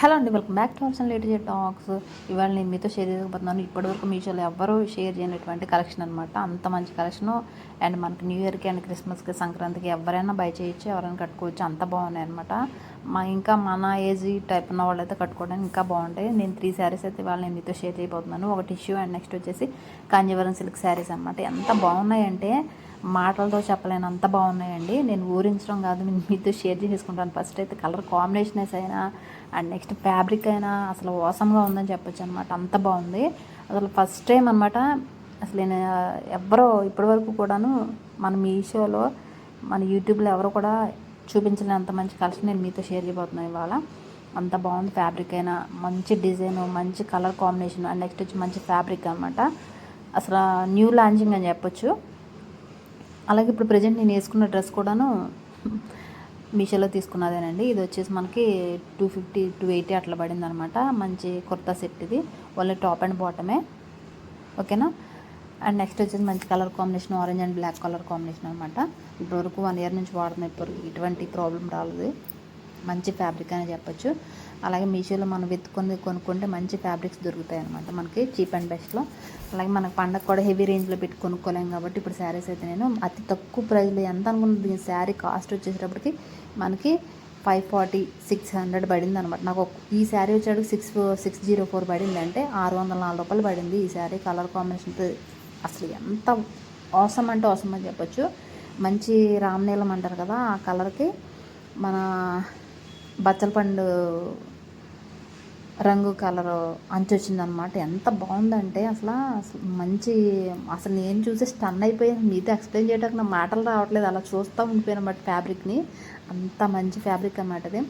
Hello అండి welcome back to our latest talks ఇవాళ నేను మీతో షేర్ చేయకపోతున్నాను ఇప్పటివరకు మీషోలో ఎవ్వరూ షేర్ చేయనటువంటి కలెక్షన్ అనమాట అంత మంచి కలెక్షన్ అండ్ మనకి న్యూ ఇయర్కి అండ్ క్రిస్మస్కి సంక్రాంతికి ఎవరైనా బై చేయొచ్చు ఎవరైనా కట్టుకోవచ్చు. అంత బాగున్నాయి అనమాట మా ఇంకా మన ఏజ్ టైప్ ఉన్న వాళ్ళైతే కట్టుకోవడానికి ఇంకా బాగుంటాయి. నేను త్రీ శారీస్ అయితే ఇవాళ నేను మీతో షేర్ చేయబోతున్నాను. ఒక టిష్యూ అండ్ నెక్స్ట్ వచ్చేసి కాంజీవరం సిల్క్ శారీస్ అనమాట ఎంత బాగున్నాయంటే మాటలతో చెప్పలేను అంత బాగున్నాయండి. నేను ఊరించడం కాదు నేను మీతో షేర్ చేసుకుంటాను ఫస్ట్ అయితే కలర్ కాంబినేషన్స్ అయినా అండ్ నెక్స్ట్ ఫ్యాబ్రిక్ అయినా అసలు ఓసంగా ఉందని చెప్పొచ్చు అనమాట అంత బాగుంది. అసలు ఫస్ట్ టైం అనమాట అసలు నేను ఎవరో ఇప్పటివరకు కూడాను మన మీషోలో మన యూట్యూబ్లో ఎవరు కూడా చూపించలేని అంత మంచి కలెక్షన్ నేను మీతో షేర్ చేయబోతున్నాను ఇవాళ. అంత బాగుంది ఫ్యాబ్రిక్ అయినా మంచి డిజైన్ మంచి కలర్ కాంబినేషన్ అండ్ నెక్స్ట్ వచ్చి మంచి ఫ్యాబ్రిక్ అనమాట అసలు న్యూ లాంచింగ్ అని చెప్పొచ్చు. అలాగే ఇప్పుడు ప్రజెంట్ నేను వేసుకున్న డ్రెస్ కూడాను మీషోలో తీసుకున్నదేనండి. ఇది వచ్చేసి మనకి టూ ఫిఫ్టీ టూ ఎయిటీ అట్లా పడింది అనమాట మంచి కుర్తా సెట్ ఇది. ఓన్లీ టాప్ అండ్ బాటమే ఓకేనా అండ్ నెక్స్ట్ వచ్చేసి మంచి colour combination orange and black colour combination అనమాట. ఇప్పటివరకు వన్ ఇయర్ నుంచి వాడుతున్న. ఇప్పటివరకు ఎటువంటి ప్రాబ్లం రాలేదు. మంచి ఫ్యాబ్రిక్ అని చెప్పచ్చు. అలాగే మీషోలో మనం వెతుక్కొని కొనుక్కుంటే మంచి ఫ్యాబ్రిక్స్ దొరుకుతాయి అనమాట మనకి చీప్ అండ్ బెస్ట్లో. అలాగే మనకు పండగ కూడా హెవీ రేంజ్లో పెట్టి కొనుక్కోలేము కాబట్టి ఇప్పుడు శారీస్ అయితే నేను అతి తక్కువ ప్రైస్లో ఎంత అనుకున్న శారీ కాస్ట్ వచ్చేటప్పటికి మనకి ఫైవ్ ఫార్టీ సిక్స్ హండ్రెడ్ పడింది అనమాట నాకు ఒక- ఈ శారీ వచ్చేటప్పుడు సిక్స్ సిక్స్ జీరో ఫోర్ పడింది అంటే ఆరు వందల నాలుగు రూపాయలు పడింది ఈ శారీ. కలర్ కాంబినేషన్తో అసలు ఎంత అవసరం అంటే అవసరం అని చెప్పొచ్చు. మంచి రామనీలం అంటారు కదా ఆ కలర్కి మన బచ్చల పండు రంగు కలర్ అంచు వచ్చిందనమాట ఎంత బాగుందంటే అసలు అసలు మంచి అసలు నేను చూసి స్టన్ అయిపోయాను మీతో ఎక్స్ప్లెయిన్ చేయడానికి నా మాటలు రావట్లేదు. అలా చూస్తూ ఉండిపోయాను అనమాట ఫ్యాబ్రిక్ని. అంత మంచి ఫ్యాబ్రిక్ అనమాట అది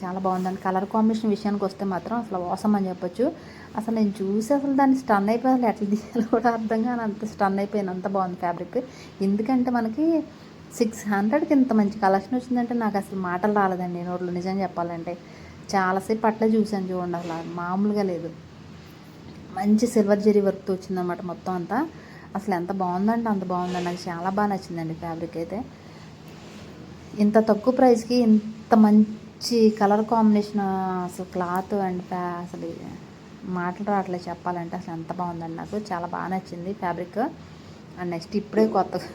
చాలా బాగుందండి. కలర్ కాంబినేషన్ విషయానికి వస్తే మాత్రం అసలు అవసరం అని చెప్పొచ్చు. అసలు నేను చూసి అసలు దాన్ని స్టన్ అయిపోయి అసలు ఎట్లా తీయాలో కూడా అర్థం కానీ అంత స్టన్ అయిపోయాను అంత బాగుంది ఫ్యాబ్రిక్. ఎందుకంటే మనకి సిక్స్ హండ్రెడ్కి ఇంత మంచి కలెక్షన్ వచ్చిందంటే నాకు అసలు మాటలు రాలేదండి. నోట్లో నిజం చెప్పాలంటే. చాలాసేపు అట్లా చూశాను చూడండి అసలు మామూలుగా లేదు. మంచి సిల్వర్ జరీ వర్క్తో వచ్చిందన్నమాట మొత్తం అంతా. అసలు ఎంత బాగుందంటే అంత బాగుందండి నాకు చాలా బాగా నచ్చిందండి ఫ్యాబ్రిక్ అయితే. ఇంత తక్కువ ప్రైస్కి ఇంత మంచి కలర్ కాంబినేషన్ అసలు క్లాత్ అండ్ ఫ్యా అసలు మాటలు రావట్లేదు చెప్పాలంటే అసలు ఎంత బాగుందండి నాకు. చాలా బాగా నచ్చింది ఫ్యాబ్రిక్. అండ్ నెక్స్ట్ ఇప్పుడే కొత్తగా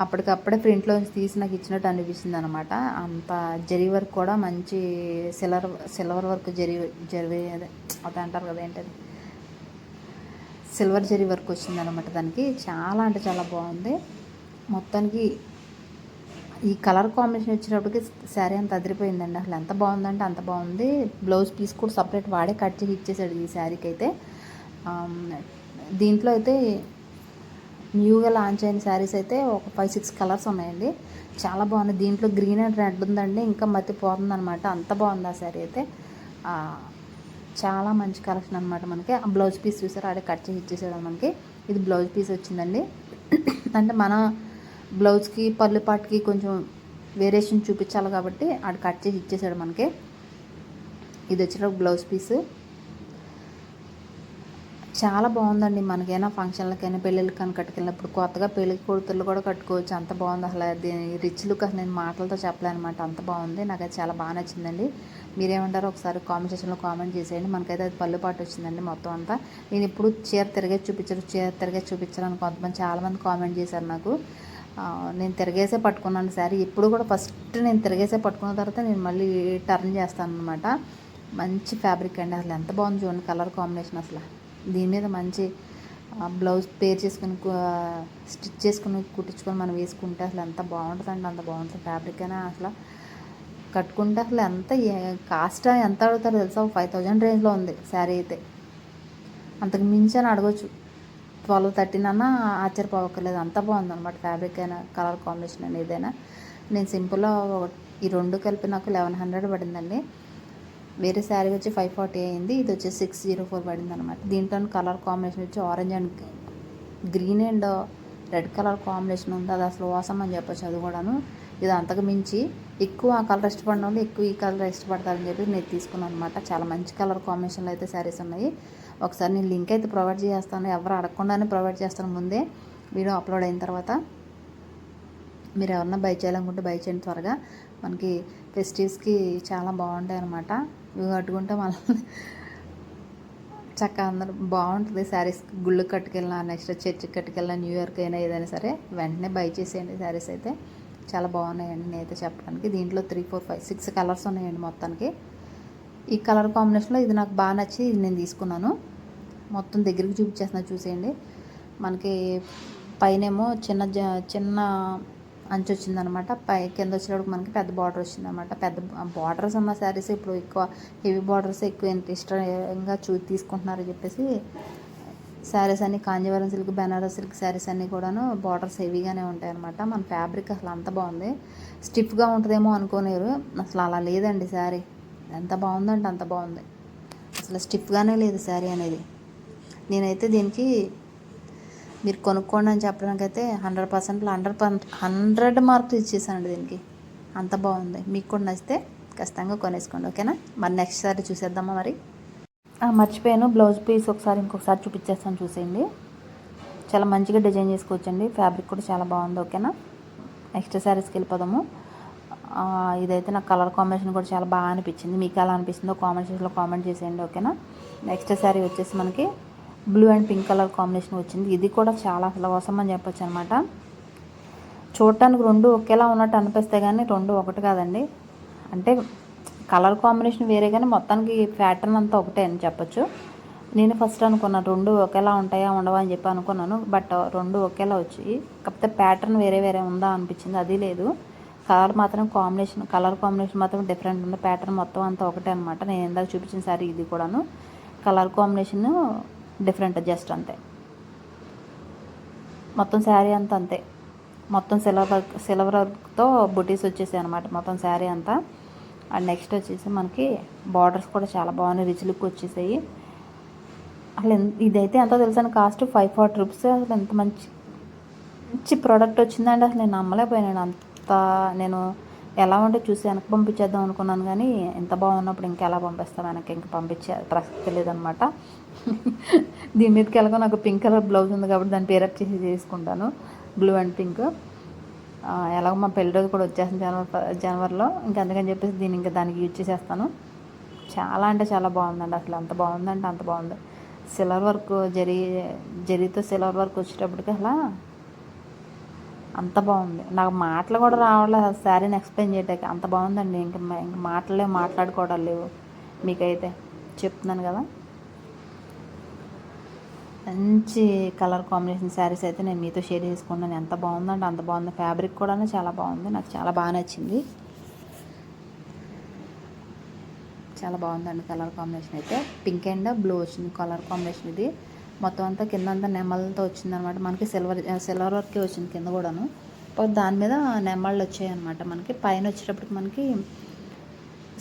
అప్పటికప్పుడే ప్రింట్లో తీసి నాకు ఇచ్చినట్టు అనిపిస్తుంది అనమాట అంత జరీ వర్క్ కూడా మంచి silver silver work zari zari అదే అంటారు కదా ఏంటది? సిల్వర్ జరీ వర్క్ వచ్చిందనమాట దానికి. చాలా అంటే చాలా బాగుంది. మొత్తానికి ఈ కలర్ కాంబినేషన్ వచ్చినప్పటికి శారీ అంత అదిరిపోయిందండి. అసలు ఎంత బాగుందంటే అంత బాగుంది. బ్లౌజ్ పీస్ కూడా సపరేట్ వాడే కట్ చేసి ఇచ్చేసాడు ఈ శారీకి అయితే. దీంట్లో అయితే న్యూగా లాంచ్ అయిన శారీస్ అయితే ఒక ఫైవ్ సిక్స్ కలర్స్ ఉన్నాయండి. చాలా బాగుంది దీంట్లో గ్రీన్ అండ్ రెడ్ ఉందండి. ఇంకా మతిపోతుంది అనమాట అంత బాగుంది ఆ శారీ అయితే. చాలా మంచి కలెక్షన్ అనమాట మనకి. ఆ బ్లౌజ్ పీస్ చూసారు? ఆడే కట్ చేసి ఇచ్చేసాడు మనకి. ఇది బ్లౌజ్ పీస్ వచ్చిందండి. అంటే మన బ్లౌజ్కి పళ్ళు పాటికి కొంచెం వేరియేషన్ చూపించాలి కాబట్టి ఆడు కట్ చేసి ఇచ్చేసాడు మనకి. ఇది వచ్చిన బ్లౌజ్ పీస్. చాలా బాగుందండి. మనకైనా ఫంక్షన్లకైనా పెళ్ళిళ్ళకి కానీ కట్టుకెళ్ళినప్పుడు కొత్తగా పెళ్ళి కొడుతులు కూడా కట్టుకోవచ్చు. అంత బాగుంది. అసలు దీని రిచ్ లుక్ అసలు నేను మాటలతో చెప్పలేను అనమాట అంత బాగుంది. నాకు అది చాలా బాగా నచ్చిందండి. మీరేమంటారు ఒకసారి కామెంట్ సెక్షన్లో కామెంట్ చేసేయండి. మనకైతే అది పళ్ళు పాటు వచ్చిందండి మొత్తం అంతా. నేను ఇప్పుడు చీర తిరిగే చూపించరు చీర తిరిగే చూపించాలని కొంతమంది చాలామంది కామెంట్ చేశారు నాకు. నేను తిరిగేసే పట్టుకున్నాను సారీ. ఇప్పుడు కూడా ఫస్ట్ నేను తిరిగేసే పట్టుకున్న తర్వాత నేను మళ్ళీ టర్న్ చేస్తాను అనమాట మంచి ఫ్యాబ్రిక్ అండి. అసలు ఎంత బాగుంది చూడండి. కలర్ కాంబినేషన్ అసలు. దీని మీద మంచి బ్లౌజ్ పేర్ చేసుకుని స్టిచ్ చేసుకుని కుట్టించుకొని మనం వేసుకుంటే అసలు ఎంత బాగుంటుందండి అంత బాగుంటుంది ఫ్యాబ్రిక్ అయినా అసలు. కట్టుకుంటే అసలు ఎంత కాస్ట్ ఎంత అడుగుతారో తెలుసా? ఫైవ్ థౌజండ్ రేంజ్లో ఉంది శారీ అయితే. అంతకు మించి అని అడగచ్చు. ట్వెల్వ్ థర్టీన్ అన్నా ఆశ్చర్యపోవక్కర్లేదు. అంత బాగుంది అనమాట ఫ్యాబ్రిక్ అయినా కలర్ కాంబినేషన్ అయినా. ఏదైనా నేను సింపుల్గా ఈ రెండు కలిపి నాకు లెవెన్ హండ్రెడ్ పడిందండి. వేరే శారీ వచ్చి ఫైవ్ ఫార్టీ అయింది. ఇది వచ్చి సిక్స్ జీరో ఫోర్ పడింది అనమాట దీంట్లో కలర్ కాంబినేషన్ వచ్చి orange and green and red colour combination ఉంది. అది అసలు వాసం అని చెప్పొచ్చు అది కూడాను. ఇది అంతకు మించి ఎక్కువ ఆ కలర్ ఇష్టపడిన వాళ్ళు ఎక్కువ ఈ కలర్ ఇష్టపడతారని చెప్పి నేను తీసుకున్నాను అనమాట చాలా మంచి కలర్ కాంబినేషన్లో అయితే శారీస్ ఉన్నాయి. ఒకసారి నేను లింక్ అయితే ప్రొవైడ్ చేస్తాను. ఎవరు అడగకుండానే ప్రొవైడ్ చేస్తాను ముందే. వీడియో అప్లోడ్ అయిన తర్వాత మీరు ఎవరన్నా బై చేయాలనుకుంటే బై చేయండి త్వరగా. మనకి ఫెస్టివ్స్కి చాలా బాగుంటాయి అనమాట ఇవి కట్టుకుంటే మళ్ళీ చక్కగా అందరూ బాగుంటుంది శారీస్ గుళ్ళు కట్టుకెళ్ళినా నెక్స్ట్ చర్చికి కట్టుకెళ్ళినా న్యూ ఇయర్కి అయినా ఏదైనా సరే వెంటనే బై చేసేయండి శారీస్ అయితే. చాలా బాగున్నాయండి నేనైతే చెప్పడానికి. దీంట్లో three four five six colours ఉన్నాయండి మొత్తానికి. ఈ కలర్ కాంబినేషన్లో ఇది నాకు బాగా నచ్చి ఇది నేను తీసుకున్నాను. మొత్తం దగ్గరికి చూపించేస్తున్నా చూసేయండి. మనకి పైనేమో చిన్న జ చిన్న అంచు వచ్చిందనమాట పై కింద వచ్చేటప్పుడు మనకి పెద్ద బార్డర్ వచ్చిందనమాట. పెద్ద బార్డర్స్ ఉన్న శారీస్ ఇప్పుడు ఎక్కువ హెవీ బార్డర్స్ ఎక్కువ ఎంత ఇష్టంగా చూ తీసుకుంటున్నారని చెప్పేసి శారీస్ అన్ని కాంజీవరం సిల్క్ బెనారస్ సిల్క్ శారీస్ అన్నీ కూడాను బార్డర్స్ హెవీగానే ఉంటాయి అనమాట మన ఫ్యాబ్రిక్ అసలు అంత బాగుంది. స్టిఫ్గా ఉంటుందేమో అనుకోలేరు అసలు అలా లేదండి శారీ ఎంత బాగుందంటే అంత బాగుంది. అసలు స్టిఫ్గానే లేదు శారీ అనేది. నేనైతే దీనికి మీరు కొనుక్కోండి అని చెప్పడానికి అయితే హండ్రెడ్ పర్సెంట్లో హండ్రెడ్ హండ్రెడ్ మార్క్స్ ఇచ్చేసానండి దీనికి. అంత బాగుంది. మీకు కూడా నచ్చితే ఖచ్చితంగా కొనేసుకోండి ఓకేనా? మరి నెక్స్ట్ సారి చూసేద్దామా మరి? మర్చిపోయాను. బ్లౌజ్ పీస్ ఒకసారి ఇంకొకసారి చూపించేస్తాను చూసేయండి. చాలా మంచిగా డిజైన్ చేసుకోవచ్చండి. ఫ్యాబ్రిక్ కూడా చాలా బాగుంది ఓకేనా? నెక్స్ట్ శారీస్కి వెళ్ళిపోదాము. ఇదైతే నాకు కలర్ కాంబినేషన్ కూడా చాలా బాగా అనిపించింది. మీకు ఎలా అనిపిస్తుందో కామెంట్ సెక్షన్లో కామెంట్ చేసేయండి ఓకేనా? నెక్స్ట్ శారీ వచ్చేసి మనకి blue and pink colour combination వచ్చింది. ఇది కూడా చాలా అసలు అవసరం అని చెప్పొచ్చు అనమాట చూడటానికి రెండు ఒకేలా ఉన్నట్టు అనిపిస్తే కానీ రెండు ఒకటి కాదండి. అంటే కలర్ కాంబినేషన్ వేరే కానీ మొత్తానికి ప్యాటర్న్ అంతా ఒకటే అని చెప్పొచ్చు. నేను ఫస్ట్ అనుకున్నాను రెండు ఒకేలా ఉంటాయా ఉండవా అని చెప్పి అనుకున్నాను. బట్ రెండు ఒకేలా వచ్చాయి. కాకపోతే ప్యాటర్న్ వేరే వేరే ఉందా అనిపించింది. అది లేదు. కలర్ మాత్రం కాంబినేషన్ కలర్ కాంబినేషన్ మాత్రం డిఫరెంట్ ఉంది. ప్యాటర్న్ మొత్తం అంతా ఒకటే అనమాట నేను ఇందాక చూపించిన సారీ ఇది కూడాను. కలర్ కాంబినేషన్ డిఫరెంట్ జస్ట్ అంతే. మొత్తం శారీ అంతా అంతే. మొత్తం సిల్వర్ వర్క్ సిల్వర్ వర్క్తో బుటీస్ వచ్చేసాయి అనమాట మొత్తం శారీ అంతా. అండ్ నెక్స్ట్ వచ్చేసి మనకి బార్డర్స్ కూడా చాలా బాగున్నాయి. రిచ్ లుక్ వచ్చేసాయి. అసలు ఇదైతే ఎంతో తెలుసాను కాస్ట్ ఫైవ్ ఫార్టీ రూపీస్. అసలు ఎంత మంచి మంచి ప్రోడక్ట్ వచ్చిందండి. అసలు నేను నమ్మలేకపోయాను. అంత నేను ఎలా ఉంటే చూసి వెనక్కి పంపించేద్దాం అనుకున్నాను కానీ ఎంత బాగున్నప్పుడు ఇంకా ఎలా పంపిస్తాం? వెనక్కి ఇంకా పంపించే ప్రసక్తి లేదనమాట. దీని మీదకి ఎలాగో నాకు పింక్ కలర్ బ్లౌజ్ ఉంది కాబట్టి దాన్ని పేరప్ చేసి చేసుకుంటాను. బ్లూ అండ్ పింక్ ఎలాగో మా పెళ్ళి రోజు కూడా వచ్చేసింది జనవరి జనవరిలో. ఇంకా అందుకని చెప్పేసి దీన్ని ఇంకా దానికి యూజ్ చేసేస్తాను. చాలా అంటే చాలా బాగుందండి అసలు. అంత బాగుందంటే అంత బాగుంది. సిల్వర్ వర్క్ జరీ జరితో సిల్వర్ వర్క్ వచ్చేటప్పటికి అలా అంత బాగుంది. నాకు మాటలు కూడా రావట్లేదు అసలు శారీని ఎక్స్ప్లెయిన్ చేయడానికి అంత బాగుందండి. ఇంక ఇంకా ఇంక మాటలే మాట్లాడుకోవడం లేవు మీకైతే. చెప్తున్నాను కదా. మంచి కలర్ కాంబినేషన్ శారీస్ అయితే నేను మీతో షేర్ చేసుకున్నాను ఎంత బాగుందంటే అంత బాగుంది. ఫ్యాబ్రిక్ కూడా చాలా బాగుంది. నాకు చాలా బాగా నచ్చింది. చాలా బాగుందండి కలర్ కాంబినేషన్ అయితే. పింక్ అండ్ బ్లూ వచ్చింది కలర్ కాంబినేషన్ ఇది. మొత్తం అంతా కింద అంతా నెమ్మలతో వచ్చింది అనమాట మనకి సిల్వర్ సిల్వర్ వర్కే వచ్చింది కింద కూడాను. దాని మీద నెమ్మళ్ళు వచ్చాయి అనమాట మనకి. పైన వచ్చేటప్పటికి మనకి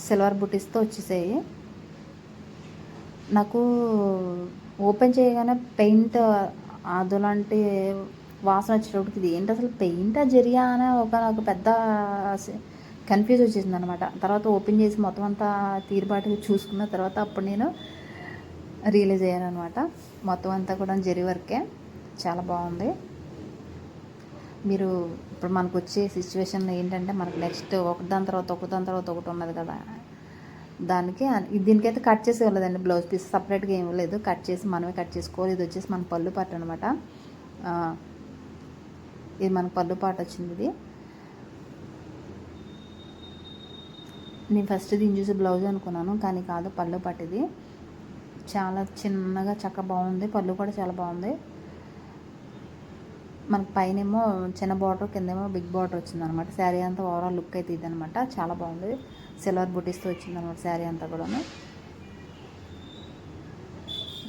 సిల్వర్ బుటీస్తో వచ్చేసాయి. నాకు ఓపెన్ చేయగానే పెయింట్ అదులాంటి వాసన వచ్చేటప్పటికి ఇది ఏంటి అసలు పెయింట్ జరిగా అనే ఒక నాకు పెద్ద కన్ఫ్యూజ్ వచ్చేసింది అనమాట తర్వాత ఓపెన్ చేసి మొత్తం అంతా తీరుబాటుగా చూసుకున్న తర్వాత అప్పుడు నేను రియలైజ్ అయ్యాను అనమాట మొత్తం అంతా కూడా జరి వర్కే. చాలా బాగుంది. మీరు ఇప్పుడు మనకు వచ్చే సిచ్యువేషన్ ఏంటంటే మనకు నెక్స్ట్ ఒకదాని తర్వాత ఒకదాని తర్వాత ఒకటి ఉన్నది కదా. దానికి దీనికైతే కట్ చేసి ఇవ్వలేదండి బ్లౌజ్ పీస్ సపరేట్గా ఏం లేదు. కట్ చేసి మనమే కట్ చేసుకోవాలి. ఇది వచ్చేసి మన పళ్ళు పాట అనమాట ఇది మన పళ్ళు పాట వచ్చింది ఇది. నేను ఫస్ట్ దీని చూసి బ్లౌజ్ అనుకున్నాను కానీ కాదు పళ్ళు పాట ఇది. చాలా చిన్నగా చక్క బాగుంది. పళ్ళు కూడా చాలా బాగుంది. మనకి పైనేమో చిన్న బార్డర్ కిందేమో బిగ్ బార్డర్ వచ్చింది అనమాట శారీ అంతా ఓవరాల్ లుక్ అయితే ఇది అనమాట చాలా బాగుంది. సిల్వర్ బుటీస్తో వచ్చింది అనమాట శారీ అంతా కూడాను.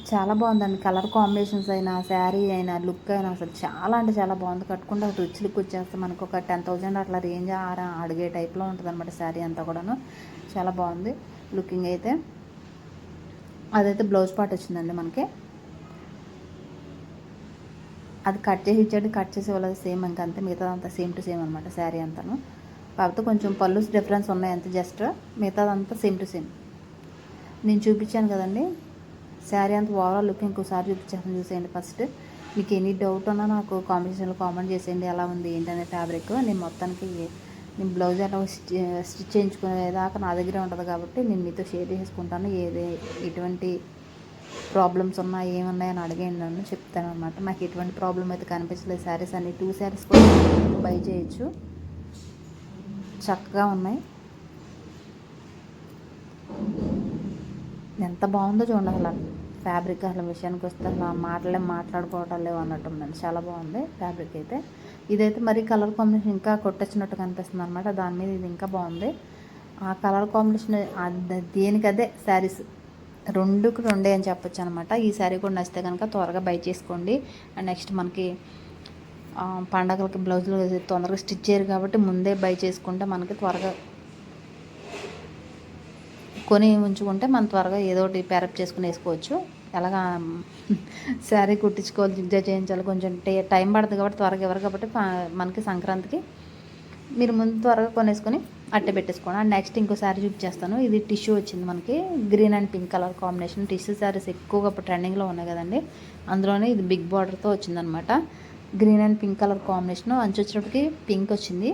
చాలా బాగుందండి. కలర్ కాంబినేషన్స్ అయినా శారీ అయినా లుక్ అయినా అసలు చాలా అంటే చాలా బాగుంది. కట్టుకుంటే ఒక రిచ్ లుక్ వచ్చేస్తే మనకు ఒక టెన్ థౌజండ్ అట్లా రేంజ్ అడిగే టైప్లో ఉంటుంది అనమాట శారీ అంతా కూడాను. చాలా బాగుంది. లుకింగ్ అయితే. అదైతే బ్లౌజ్ పార్ట్ వచ్చిందండి మనకి. అది కట్ చేసి ఇచ్చాడు కట్ చేసి వాళ్ళది సేమ్ ఇంకా అంతే మిగతాదంతా సేమ్ టు సేమ్ అనమాట శారీ అంతాను. కాకపోతే కొంచెం పళ్ళు డిఫరెన్స్ ఉన్నాయి అంతే జస్ట్ మిగతాదంతా సేమ్ టు సేమ్. నేను చూపించాను కదండి శారీ అంత ఓవరాల్ లుక్ ఇంకోసారి చూపించాను చూసేయండి ఫస్ట్. మీకు ఎనీ డౌట్ ఉన్నా నాకు కాంబినేషన్లో కామెంట్ చేసేయండి ఎలా ఉంది ఏంటనే ఫ్యాబ్రిక్ నేను మొత్తానికి నేను బ్లౌజ్ ఎలా స్టిచ్ చేయించుకునేదాకా నా దగ్గరే ఉంటుంది కాబట్టి నేను మీతో షేర్ చేసుకుంటాను. ఏది ఎటువంటి ప్రాబ్లమ్స్ ఉన్నా ఏమున్నాయని అడిగాను నన్ను చెప్తాను అనమాట నాకు ఎటువంటి ప్రాబ్లం అయితే కనిపించలేదు. శారీస్ అన్ని టూ శారీస్ కూడా బై చేయొచ్చు. చక్కగా ఉన్నాయి. ఎంత బాగుందో చూడండి అసలు. ఫ్యాబ్రిక్ అసలు విషయానికి వస్తే నా మాటలే మాట్లాడుకోవటం లేవు అన్నట్టు ఉందండి. చాలా బాగుంది ఫ్యాబ్రిక్ అయితే. ఇదైతే మరి కలర్ కాంబినేషన్ ఇంకా కొట్టొచ్చినట్టు కనిపిస్తుంది అనమాట దాని మీద ఇది ఇంకా బాగుంది. ఆ కలర్ కాంబినేషన్ దేనికదే శారీస్ రెండుకు రెండే అని చెప్పొచ్చు అనమాట ఈ శారీ కూడా నచ్చితే కనుక త్వరగా బై చేసుకోండి. అండ్ నెక్స్ట్ మనకి పండగలకి బ్లౌజులు తొందరగా స్టిచ్ చేయరు కాబట్టి ముందే బై చేసుకుంటే మనకి త్వరగా కొని ఉంచుకుంటే మనం త్వరగా ఏదో ఒకటి ప్యారప్ చేసుకుని వేసుకోవచ్చు. ఎలాగా శారీ కుట్టించుకోవాలి జిగ్జా చేయించాలి కొంచెం టైం పడుతుంది కాబట్టి త్వరగా ఎవరు కాబట్టి మనకి సంక్రాంతికి మీరు ముందు త్వరగా కొనేసుకొని అట్టే పెట్టేసుకోండి. అండ్ నెక్స్ట్ ఇంకో శారీ చూపించేస్తాను. ఇది టిష్యూ వచ్చింది మనకి green and pink colour combination. Tissue saris ఎక్కువగా ఇప్పుడు ట్రెండింగ్లో ఉన్నాయి కదండి. అందులోనే ఇది బిగ్ బార్డర్తో వచ్చిందనమాట green and pink colour combination. అంచు వచ్చేటప్పటికి పింక్ వచ్చింది.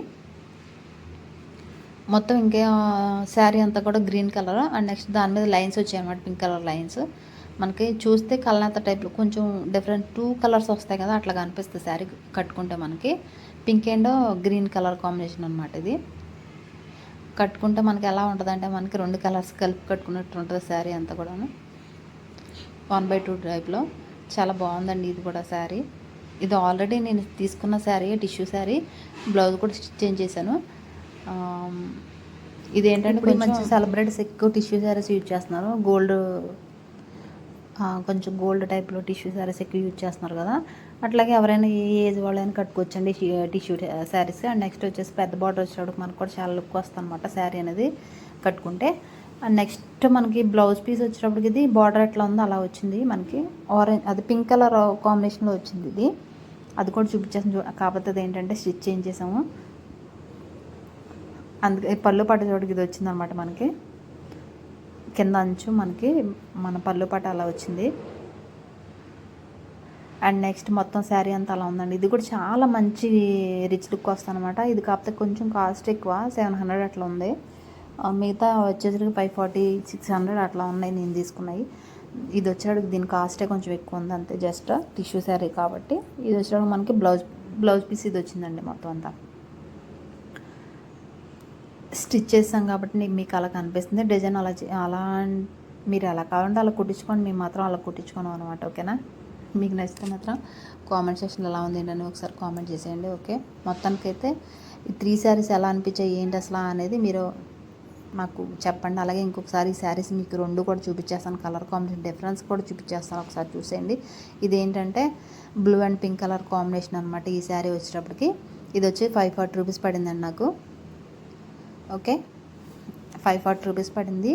మొత్తం ఇంకే శారీ అంతా కూడా గ్రీన్ కలర్. అండ్ నెక్స్ట్ దాని మీద లైన్స్ వచ్చాయి అనమాట పింక్ కలర్ లైన్స్. మనకి చూస్తే కలనాత టైప్లో కొంచెం డిఫరెంట్ టూ కలర్స్ వస్తాయి కదా అట్లా కనిపిస్తుంది శారీ కట్టుకుంటే మనకి pink and green colour combination అనమాట ఇది. కట్టుకుంటే మనకి ఎలా ఉంటుంది అంటే మనకి రెండు కలర్స్ కలిపి కట్టుకున్నట్టు ఉంటుంది శారీ అంతా కూడాను. వన్ బై టూ టైప్లో చాలా బాగుందండి ఇది కూడా శారీ ఇది ఆల్రెడీ నేను తీసుకున్న శారీ టిష్యూ శారీ బ్లౌజ్ కూడా స్టిచ్ చేశాను. ఇదేంటంటే కొంచెం మంచి సెలబ్రిటీస్ ఎక్కువ టిష్యూ శారీస్ యూజ్ చేస్తున్నారు. గోల్డ్ కొంచెం గోల్డ్ టైప్లో టిష్యూ శారీస్ ఎక్కువ యూజ్ చేస్తున్నారు కదా. అట్లాగే ఎవరైనా ఏ ఏజ్ వాళ్ళైనా కట్టుకోవచ్చండి టిష్యూ శారీస్. అండ్ నెక్స్ట్ వచ్చేసి పెద్ద బార్డర్ వచ్చేటప్పుడు మనకు కూడా చాలా లుక్ వస్తుంది అనమాట శారీ అనేది కట్టుకుంటే. అండ్ నెక్స్ట్ మనకి బ్లౌజ్ పీస్ వచ్చేటప్పటికి ఇది బార్డర్ ఎట్లా ఉందో అలా వచ్చింది మనకి. ఆరెంజ్ అది పింక్ కలర్ కాంబినేషన్లో వచ్చింది ఇది. అది కూడా చూపించేసాను కాకపోతే అది ఏంటంటే స్టిచ్ చేంజ్ చేసాము. అందుకే పళ్ళు పట్టు చోటుకి ఇది వచ్చిందనమాట మనకి. కింద అంచు మనకి మన పళ్ళు పట అలా వచ్చింది. అండ్ నెక్స్ట్ మొత్తం శారీ అంతా అలా ఉందండి. ఇది కూడా చాలా మంచి రిచ్ లుక్ వస్తుందన్నమాట. ఇది కాకపోతే కొంచెం కాస్ట్ ఎక్కువ సెవెన్ హండ్రెడ్ అట్లా ఉంది. మిగతా వచ్చేసరికి ఫైవ్ ఫార్టీ సిక్స్ హండ్రెడ్ అట్లా ఉన్నాయి నేను తీసుకున్నాయి ఇది వచ్చేటికి దీని కాస్టే కొంచెం ఎక్కువ ఉంది అంతే జస్ట్ టిష్యూ శారీ కాబట్టి. ఇది వచ్చేటప్పుడు మనకి బ్లౌజ్ బ్లౌజ్ పీస్ ఇది వచ్చిందండి మొత్తం అంతా. స్టిచ్ చేస్తాం కాబట్టి మీకు అలా కనిపిస్తుంది. డిజైన్ అలా అలా మీరు ఎలా కావాలంటే అలా కుట్టించుకోండి. మేము మాత్రం అలా కుట్టించుకోను అనమాట ఓకేనా? మీకు నచ్చితే మాత్రం కామెంట్ సెక్షన్ ఎలా ఉంది ఏంటని ఒకసారి కామెంట్ చేసేయండి ఓకే? మొత్తానికైతే ఈ త్రీ శారీస్ ఎలా అనిపించాయి ఏంటి అసలు అనేది మీరు మాకు చెప్పండి. అలాగే ఇంకొకసారి ఈ శారీస్ మీకు రెండు కూడా చూపించేస్తాను. కలర్ కాంబినేషన్ డిఫరెన్స్ కూడా చూపించేస్తాను. ఒకసారి చూసేయండి. ఇదేంటంటే blue and pink colour combination అనమాట ఈ శారీ వచ్చేటప్పటికి. ఇది వచ్చి ఫైవ్ ఫార్టీ రూపీస్ పడిందండి నాకు. ఓకే. ఫైవ్ ఫార్టీ రూపీస్ పడింది.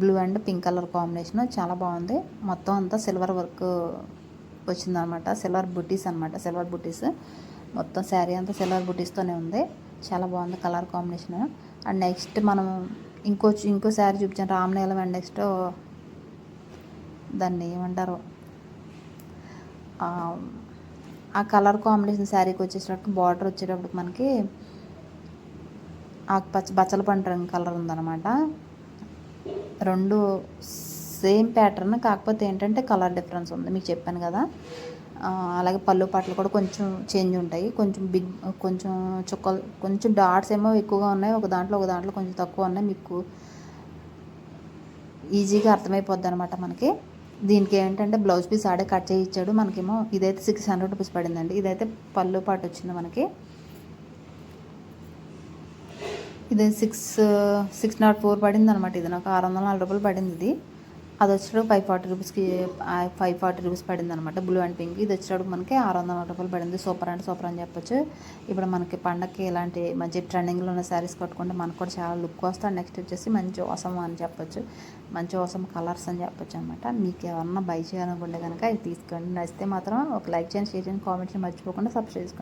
Blue and pink colour combination చాలా బాగుంది. మొత్తం అంతా సిల్వర్ వర్క్ వచ్చిందనమాట. సిల్వర్ బుటీస్ అనమాట సిల్వర్ బుటీస్ మొత్తం శారీ అంతా సిల్వర్ బుటీస్తోనే ఉంది. చాలా బాగుంది కలర్ కాంబినేషన్ అండ్ నెక్స్ట్ మనం ఇంకో ఇంకో శారీ చూపించాను రామనీలం అండ్ నెక్స్ట్ దాన్ని ఏమంటారు? ఆ కలర్ కాంబినేషన్ శారీకి వచ్చేటప్పుడు బార్డర్ వచ్చేటప్పటికి మనకి ఆకుపచ్చ బచ్చల పంట రంగు కలర్ ఉందన్నమాట. రెండు సేమ్ ప్యాటర్న్ కాకపోతే ఏంటంటే కలర్ డిఫరెన్స్ ఉంది మీకు చెప్పాను కదా. అలాగే పళ్ళు పాటలు కూడా కొంచెం చేంజ్ ఉంటాయి. కొంచెం బిగ్ కొంచెం చుక్కలు కొంచెం డాట్స్ ఏమో ఎక్కువగా ఉన్నాయి. ఒక దాంట్లో ఒక దాంట్లో కొంచెం తక్కువ ఉన్నాయి. మీకు ఈజీగా అర్థమైపోద్ది అనమాట మనకి. దీనికి ఏంటంటే బ్లౌజ్ పీస్ ఆడే కట్ చేయించాడు మనకేమో ఇదైతే సిక్స్ హండ్రెడ్ రూపీస్ పడిందండి. ఇదైతే పళ్ళు పాటు వచ్చింది మనకి. ఇది సిక్స్ సిక్స్ నాట్ ఫోర్ పడింది అనమాట ఇది నాకు ఆరు వందల నాలుగు రూపాయలు పడింది ఇది అది వచ్చేటప్పుడు ఫైవ్ ఫార్టీ రూపీస్కి ఫైవ్ ఫార్టీ రూపీస్ పడింది అనమాట బ్లూ అండ్ పింక్ ఇది వచ్చేటప్పుడు మనకి ఆరు వందల రూపాయలు పడింది. సూపర్ అండ్ సూపర్ అని చెప్పొచ్చు. ఇప్పుడు మనకి పండగకి ఇలాంటి మంచి ట్రెండింగ్లో ఉన్న శారీస్ కట్టుకుంటే మనకు కూడా చాలా లుక్ వస్తుంది నెక్స్ట్ వచ్చేసి మంచి ఓసం అని చెప్పొచ్చు. మంచి ఓసం కలర్స్ అని చెప్పొచ్చు అనమాట మీకు ఎవరన్నా బై చేయాలనుకుంటే కనుక ఇది తీసుకోండి. నచ్చితే మాత్రం ఒక లైక్ చేయండి షేర్ చేయండి కామెంట్స్ మర్చిపోకుండా సబ్స్క్రైబ్ చేసుకోండి.